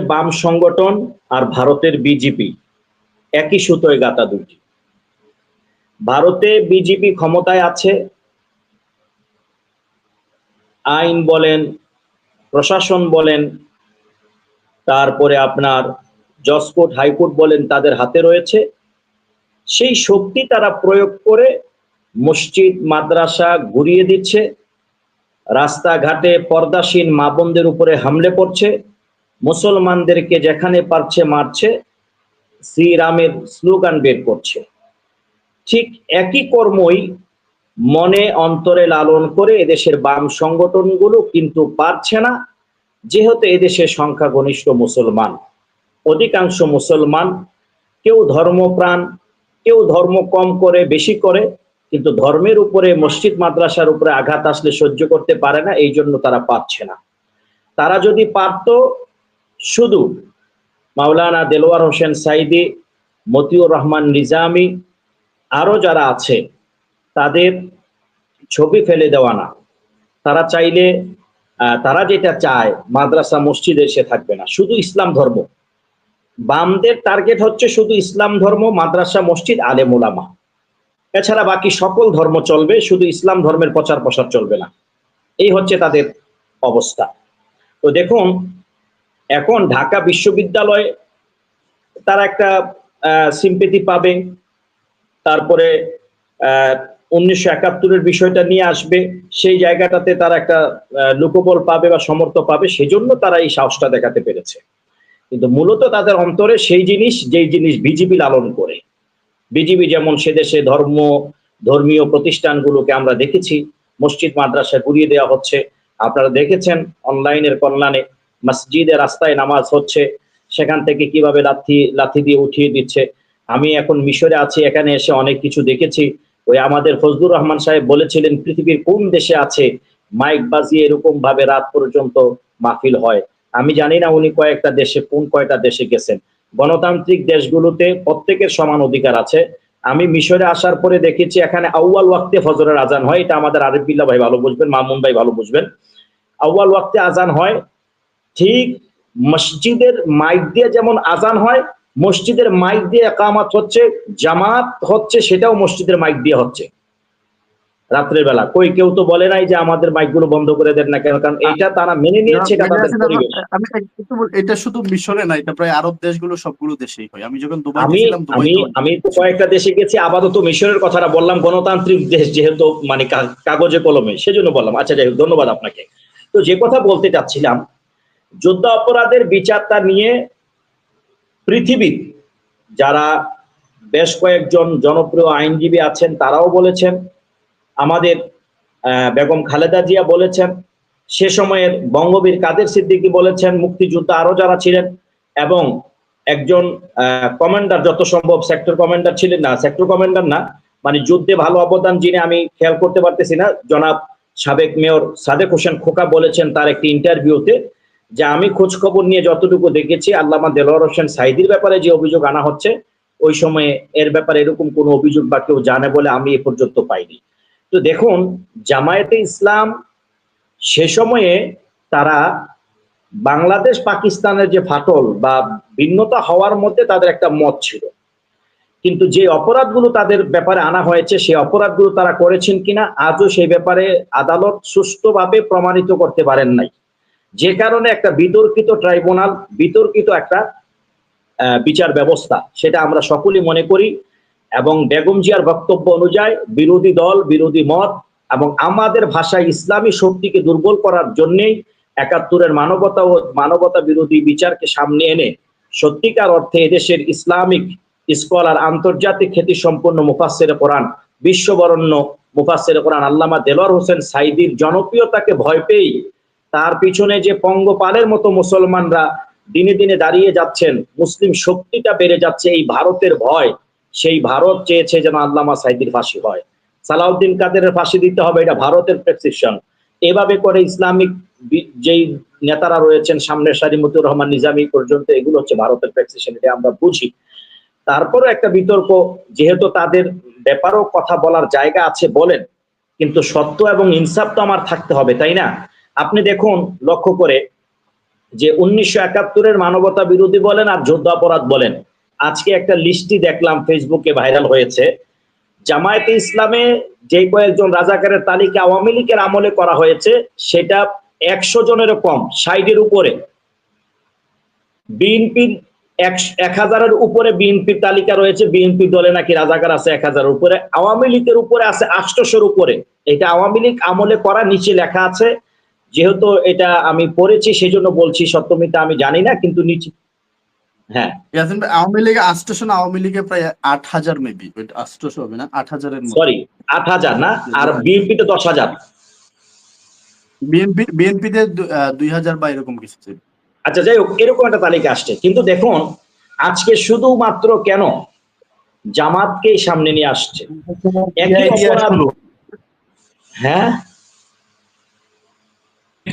বাম সংগঠন আর ভারতের বিজেপি। একই সুতোয় গাতা দুটি ভারতে বিজেপি ক্ষমতায় আছে। আইন বলেন, প্রশাসন বলেন, তারপরে আপনার জজকোর্ট হাইকোর্ট বলেন তাদের হাতে রয়েছে। সেই শক্তি তারা প্রয়োগ করে মসজিদ, মাদ্রাসা ঘুরিয়ে দিচ্ছে। রাস্তাঘাটে পর্দাসীন মা বোনদের উপরে হামলে পড়ছে মুসলমানদেরকে যেখানে পারছে মারছে, শ্রীরামের স্লোগান বের করছে। ঠিক একই কর্মই মনে অন্তরে লালন করে এদেশের বাম সংগঠনগুলো কিন্তু পারছে না, যেহেতু এদেশে সংখ্যাগরিষ্ঠ মুসলমান। অধিকাংশ মুসলমান কেউ ধর্মপ্রাণ, কেউ ধর্ম কম করে, বেশি করে, কিন্তু ধর্মের উপরে, মসজিদ, মাদ্রাসার উপরে আঘাত আসলে সহ্য করতে পারে না, এই জন্য তারা পারছে না। তারা যদি পারত শুধু মাওলানা দেলোয়ার হোসেন সাইদি, মতিউর রহমান নিজামি, আরও যারা আছে, তাদের ছবি ফেলে দেওয়া না। তারা চাইলে তারা যেটা চায়, মাদ্রাসা, মসজিদে এসে থাকবে না। শুধু ইসলাম ধর্ম। বামদের টার্গেট হচ্ছে শুধু ইসলাম ধর্ম, মাদ্রাসা, মসজিদ, আলেম ওলামা এছাড়া বাকি সকল ধর্ম চলবে, শুধু ইসলাম ধর্মের প্রচার প্রসার চলবে না। এই হচ্ছে তাদের অবস্থা। তো দেখুন এখন ঢাকা বিশ্ববিদ্যালয়ে তারা একটা সিম্পেতি পাবে। তারপরে উনিশশো একাত্তরের বিষয়টা নিয়ে আসবে। সেই জায়গাটাতে তারা একটা লোকবল পাবে বা সমর্থ পাবে, সেজন্য তারা এই সাহসটা দেখাতে পেরেছে। কিন্তু মূলত তাদের অন্তরে সেই জিনিস, যেই জিনিস বিজেপি লালন করে। বিজেপি যেমন সে দেশে ধর্ম, ধর্মীয় প্রতিষ্ঠানগুলোকে আমরা দেখেছি, মসজিদ মাদ্রাসা ঘুরিয়ে দেওয়া হচ্ছে। আপনারা দেখেছেন, অনলাইনের কল্যাণে মসজিদে রাস্তায় নামাজ হচ্ছে, সেখান থেকে কীভাবে লাথি লাথি দিয়ে উঠিয়ে দিচ্ছে। আমি এখন মিশরে আছি, এখানে এসে অনেক কিছু দেখেছি। ওই আমাদের ফজলুর রহমান সাহেব বলেছিলেন, পৃথিবীর কোন দেশে আছে মাইক বাজিয়ে এরকম ভাবে রাত পর্যন্ত মাহফিল হয়? আমি জানি না উনি কয়েকটা দেশে, কোন কয়টা দেশে গেছেন। গণতান্ত্রিক দেশগুলোতে প্রত্যেকের সমান অধিকার আছে। আমি মিশরে আসার পরে দেখেছি, এখানে আউয়াল ওয়াক্তে ফজরের আজান হয়। এটা আমাদের আরিফবিল্লা ভাই ভালো বুঝবেন, মামুন ভাই ভালো বুঝবেন। আউয়াল ওয়াক্তে আজান হয় ঠিক মসজিদের মাইক দিয়ে যেমন আজান হয় মসজিদের মাইক দিয়ে একামাত হচ্ছে জামাত হচ্ছে সেটাও মসজিদের মাইক দিয়ে হচ্ছে। রাত্রের বেলা। কই কেউ তো বলে নাই যে আমাদের মাইকগুলো বন্ধ করে দেন না কেন? কারণ এটা তারা মেনে নিয়েছে এটা তাদের পরিবেশ। আমি এটা শুধু মিশরে না এটা প্রায় আরব দেশগুলো সবগুলো দেশেই হয়। আমি যখন দুবাই আমি ছিলাম আমি আমি তো কয়েকটা দেশে গেছি আপাতত মিশরের কথাটা বললাম গণতান্ত্রিক দেশ যেহেতু মানে কাগজে কলমে সেজন্য বললাম। আচ্ছা যাই হোক ধন্যবাদ আপনাকে। তো যে কথা বলতে চাচ্ছিলাম যুদ্ধ অপরাধের বিচারটা নিয়ে পৃথিবীর যারা বেশ কয়েকজন জনপ্রিয় আইনজীবী আছেন, তারাও বলেছেন, আমাদের বেগম খালেদা জিয়া বলেছেন, সে সময়ের বঙ্গবীর কাদের সিদ্দিকী বলেছেন, মুক্তিযুদ্ধ আরও যারা ছিলেন এবং একজন কমান্ডার যত সম্ভব সেক্টর কমান্ডার ছিলেন না সেক্টর কমান্ডার না মানে যুদ্ধে ভালো অবদান যিনি, আমি খেয়াল করতে পারতেছি না, জনাব সাবেক মেয়র সাদেক হোসেন খোকা বলেছেন তার একটি ইন্টারভিউতে যে আমি খোঁজ খবর নিয়ে যতটুকু দেখেছি, আল্লামা দেলোয়ার হোসেন সাইদির ব্যাপারে যে অভিযোগ আনা হচ্ছে, ওই সময়ে এর ব্যাপারে এরকম কোনো অভিযোগ বা কেউ জানে বলে আমি এ পর্যন্ত পাইনি। তো দেখুন, জামায়াতে ইসলাম সে সময়ে তারা বাংলাদেশ পাকিস্তানের যে ফাটল বা ভিন্নতা হওয়ার মধ্যে তাদের একটা মত ছিল। কিন্তু যে অপরাধগুলো তাদের ব্যাপারে আনা হয়েছে সেই অপরাধগুলো তারা করেছেন কিনা, আজও সেই ব্যাপারে আদালত সুষ্ঠুভাবে প্রমাণিত করতে পারেন নাই। যে কারণে একটা বিতর্কিত ট্রাইব্যুনাল, বিতর্কিত একটা বিচার ব্যবস্থা, সেটা আমরা সকলেই মনে করি। এবং বেগম জিয়ার বক্তব্য অনুযায়ী বিরোধী দল, বিরোধী মত এবং আমাদের ভাষায় ইসলামী শক্তিকে দুর্বল করার জন্যেই একাত্তরের মানবতা ও মানবতা বিরোধী বিচারকে সামনে এনে সত্যিকার অর্থে এদেশের ইসলামিক স্কলার আন্তর্জাতিক খ্যাতি সম্পন্ন মুফাসের কোরআন, বিশ্ববরণ্য মুফাসের কোরআন আল্লামা দেলোয়ার হোসেন সাইদির জনপ্রিয়তাকে ভয় পেয়েই তার পিছনে যে পঙ্গপালের মতো মুসলমানরা দিনে দিনে দাঁড়িয়ে যাচ্ছেন, মুসলিম শক্তিটা বেড়ে যাচ্ছে এই ভারতের ভয়। সেই ভারত চেয়েছে যেন আল্লামা সাইদির ফাঁসি হয়। সালাউদ্দিন কাদেরের ফাঁসি দিতে হবে, এটা ভারতের প্রেসক্রিপশন এভাবে করে ইসলামিক যেই নেতারা রয়েছেন, সামনের সারি মতুর রহমান, নিজামি পর্যন্ত, এগুলো হচ্ছে ভারতের প্রেসক্রিপশন এটা আমরা বুঝি। তারপরে একটা বিতর্ক, যেহেতু তাদের ব্যাপারও কথা বলার জায়গা আছে বলেন, কিন্তু সত্য এবং ইনসাফ তো আমার থাকতে হবে, তাই না? আপনি দেখুন, লক্ষ্য করে যে উনিশশো একাত্তরের মানবতা বিরোধী বলেন আর যুদ্ধাপরাধ বলেন। আজকে একটা লিস্টই দেখলাম, ফেসবুকে ভাইরাল হয়েছে। জামায়াতে ইসলামে যে কয়েকজন রাজাকারের তালিকা আওয়ামী লীগের আমলে করা হয়েছে, সেটা একশো জনেরও কম, ষাটের উপরে। বিএনপির এক হাজারের উপরে বিএনপির তালিকা রয়েছে, বিএনপি দলে নাকি রাজাকার আছে এক হাজারের উপরে। আওয়ামী লীগের উপরে আছে আটশোশোর উপরে। এটা আওয়ামী লীগ আমলে করা নিচে লেখা আছে। যেহেতু এটা আমি পড়েছি সেই জন্য বলছি সত্যমিতা আমি জানি না কিন্তু নিচে হ্যাঁ। ইয়াসিন ভাই আওয়ামী লীগে আষ্টশন আওয়ামী লীগে প্রায় আট হাজার মেবি আষ্টশো হবে না আট হাজারের সরি আট হাজার না আর বিএনপিতে দশ হাজার। বিএনপি বিএনপিতে দুই হাজার বা এরকম কিছু আচ্ছা যাই হোক এরকম একটা তালিকা আসছে। কিন্তু দেখুন আজকে শুধুমাত্র কেন জামাতকেই সামনে নিয়ে আসছে? একই অপরাধ হ্যাঁ?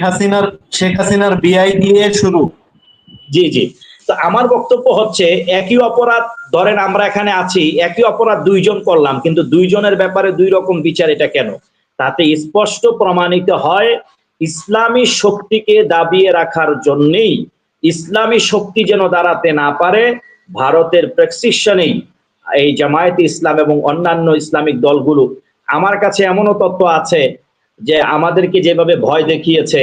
হাসিনার, শেখ হাসিনার বিআই দিয়ে শুরু। জি জি। তো আমার বক্তব্য হচ্ছে, একই অপরাধ, ধরেন আমরা এখানে আছি, একই অপরাধ দুইজন করলাম, কিন্তু দুইজনের ব্যাপারে দুই রকম বিচার, এটা কেন? তাতে স্পষ্ট প্রমাণিত হয়, ইসলামী শক্তিকে দাবিয়ে রাখার জন্যেই ইসলামী শক্তি যেন দাঁড়াতে না পারে, ভারতের প্রেসক্রিপশনেই এই জামায়াত ইসলাম এবং অন্যান্য ইসলামিক দলগুলো। আমার কাছে এমনও তথ্য আছে যে আমাদেরকে যেভাবে ভয় দেখিয়েছে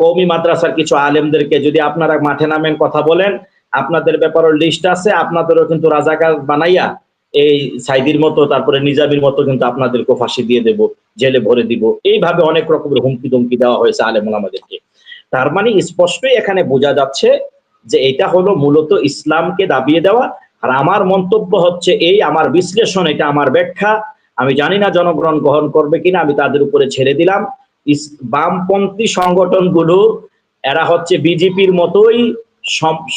কৌমি মাদ্রাসার কিছু আলেমদেরকে, যদি আপনারা মাঠে নামেন, কথা বলেন, আপনাদের ব্যাপারে লিস্ট আছে, আপনাদেরও কিন্তু রাজাকার বানাইয়া এই সাইদির মতো, তারপরে নিজামির মতো কিন্তু আপনাদেরকে ফাঁসি দিয়ে দেব, জেলে ভরে দিব। এইভাবে অনেক রকমের হুমকি ধমকি দেওয়া হয়েছে আলেম আমাদেরকে। তার মানে স্পষ্টই এখানে বোঝা যাচ্ছে যে এটা হলো মূলত ইসলামকে দাবিয়ে দেওয়া, আর আমার মন্তব্য হচ্ছে এই, আমার বিশ্লেষণ, এটা আমার ব্যাখ্যা আমি জানি না জনগণ গ্রহণ করবে কিনা, আমি তাদের উপরে ছেড়ে দিলাম। বামপন্থী সংগঠনগুলো, এরা হচ্ছে বিজেপির মতোই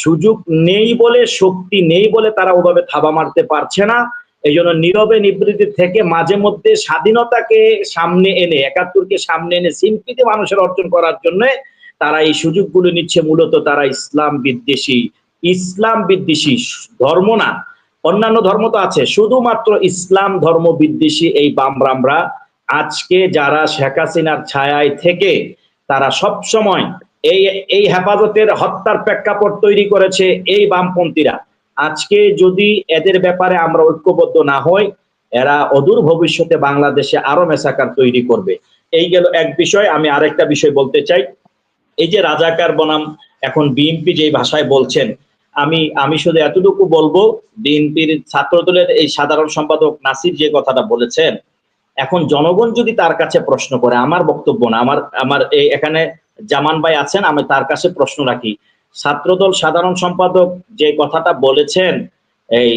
সুযোগ নেই বলে, শক্তি নেই বলে তারা ওভাবে থাবা মারতে পারছে না। এই জন্য নীরবে নিবৃত্তি থেকে মাঝে মধ্যে স্বাধীনতাকে সামনে এনে, একাত্তরকে সামনে এনে সিম্পিতে মানুষের অর্জন করার জন্য তারা এই সুযোগগুলো নিচ্ছে। মূলত তারা ইসলাম বিদ্বেষী। ইসলাম বিদ্বেষী, ধর্ম না। অন্যান্য ধর্ম তো আছে। শুধুমাত্র ইসলাম ধর্ম বিদ্বেষী এই বামরামরা আজকে যারা শেখ হাসিনার ছায়ায় থেকে তারা সব সময় এই এই হেফাজতের হত্যার প্রেক্ষাপট তৈরি করেছে এই বামপন্থীরা। আজকে যদি এদের ব্যাপারে আমরা ঐক্যবদ্ধ না হই, এরা অদূর ভবিষ্যতে বাংলাদেশে আরও মেসাকার তৈরি করবে। এই গেল এক বিষয়, আমি আরেকটা বিষয় বলতে চাই। এই যে রাজাকার বনাম, এখন বিএনপি যে ভাষায় বলছেন আমি আমি শুধু এতটুকু বলব, বিএনপির ছাত্রদলের এই সাধারণ সম্পাদক নাসির যে কথাটা বলেছেন, এখন জনগণ যদি তার কাছে প্রশ্ন করে, আমার বক্তব্য না, আমার আমার এই এখানে জামান ভাই আছেন, আমি তার কাছে প্রশ্ন রাখি। ছাত্রদল সাধারণ সম্পাদক যে কথাটা বলেছেন, এই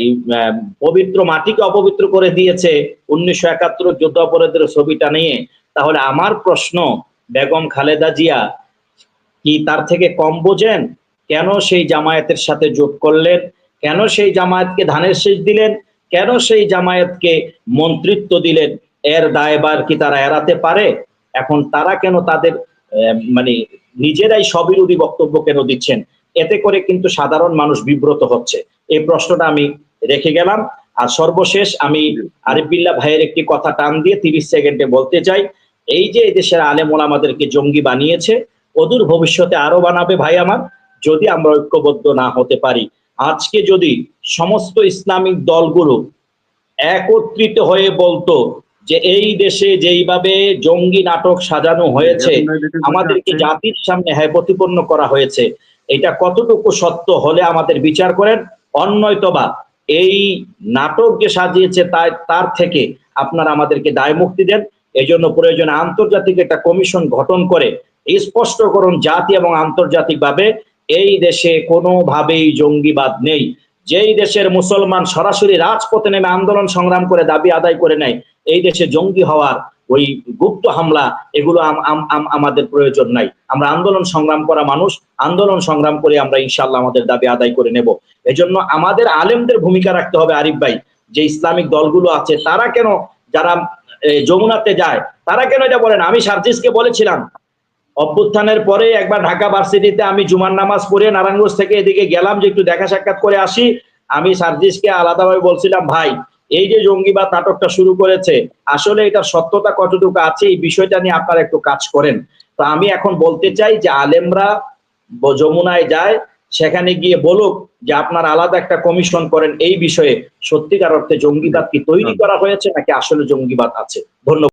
পবিত্র মাটিকে অপবিত্র করে দিয়েছে উনিশশো একাত্তর যুদ্ধ অপরাধের ছবিটা নিয়ে, তাহলে আমার প্রশ্ন, বেগম খালেদা জিয়া কি তার থেকে কম বোঝেন? কেন সেই জামায়াতের সাথে যোগ করলেন? কেন সেই জামায়াতকে ধানের শেষ দিলেন? কেন সেই জামায়াতকে মন্ত্রিত্ব দিলেন? এর দায়বার কি তারা এড়াতে পারে? এখন তারা কেন তাদের মানে নিজেরাই স্ববিরোধী বক্তব্য কেন দিচ্ছেন? এতে করে কিন্তু সাধারণ মানুষ বিব্রত হচ্ছে। এই প্রশ্নটা আমি রেখে গেলাম। আর সর্বশেষ আমি আরিফ বিল্লা ভাইয়ের একটি কথা টান দিয়ে তিরিশ সেকেন্ডে বলতে চাই। এই যে দেশের আলেম আমাদেরকে জঙ্গি বানিয়েছে, অদূর ভবিষ্যতে আরও বানাবে ভাই আমার। যদি আমরা ঐক্যবদ্ধ না হতে পারি আজকে যদি সমস্ত ইসলামিক দলগুলো একত্রিত হয়ে বলতো যে এই দেশে যেইভাবে জঙ্গি নাটক সাজানো হয়েছে আমাদেরকে জাতির সামনে হ্যাঁ প্রতিপন্ন করা হয়েছে এটা কতটুকু সত্য হলে আমাদের বিচার করেন? অন্যয়তবা এই নাটক যে সাজিয়েছে তাই তার থেকে আপনারা আমাদেরকে দায় মুক্তি দেন। এই জন্য প্রয়োজনে আন্তর্জাতিক একটা কমিশন গঠন করে স্পষ্ট করুন জাতি এবং আন্তর্জাতিকভাবে এই দেশে কোনোভাবেই জঙ্গিবাদ নেই। যেই দেশের মুসলমান সরাসরি রাজপথে নেমে আন্দোলন সংগ্রাম করে, দাবি আদায় করে নেয়, এই দেশে জঙ্গি হওয়ার ওই গুপ্ত হামলা, এগুলো আমাদের প্রয়োজন নাই। আমরা আন্দোলন সংগ্রাম করা মানুষ, আন্দোলন সংগ্রাম করে আমরা ইনশাল্লাহ আমাদের দাবি আদায় করে নেব। এজন্য আমাদের আলেমদের ভূমিকা রাখতে হবে আরিফ ভাই, যে ইসলামিক দলগুলো আছে, তারা কেন, যারা যমুনাতে যায়, তারা কেন এটা বলেন আমি সার্জিসকে বলেছিলাম অভ্যুত্থানের পরে একবার ঢাকা ভার্সিটিতে আমি জুমার নামাজ পড়ে নারায়ণগঞ্জ থেকে এদিকে গেলাম যে একটু দেখা সাক্ষাৎ করে আসি। আমি সার্জিসকে আলাদাভাবে বলছিলাম ভাই এই যে জঙ্গিবাদ নাটকটা শুরু করেছে আসলে এটার সত্যতা কতটুকু আছে? এই বিষয়টা নিয়ে আপনারা একটু কাজ করেন। তো আমি এখন বলতে চাই যে আলেমরা যমুনায় যায় সেখানে গিয়ে বলুক যে আপনার আলাদা একটা কমিশন করেন এই বিষয়ে সত্যিকার অর্থে জঙ্গিবাদ কি তৈরি করা হয়েছে নাকি আসলে জঙ্গিবাদ আছে? ধন্যবাদ।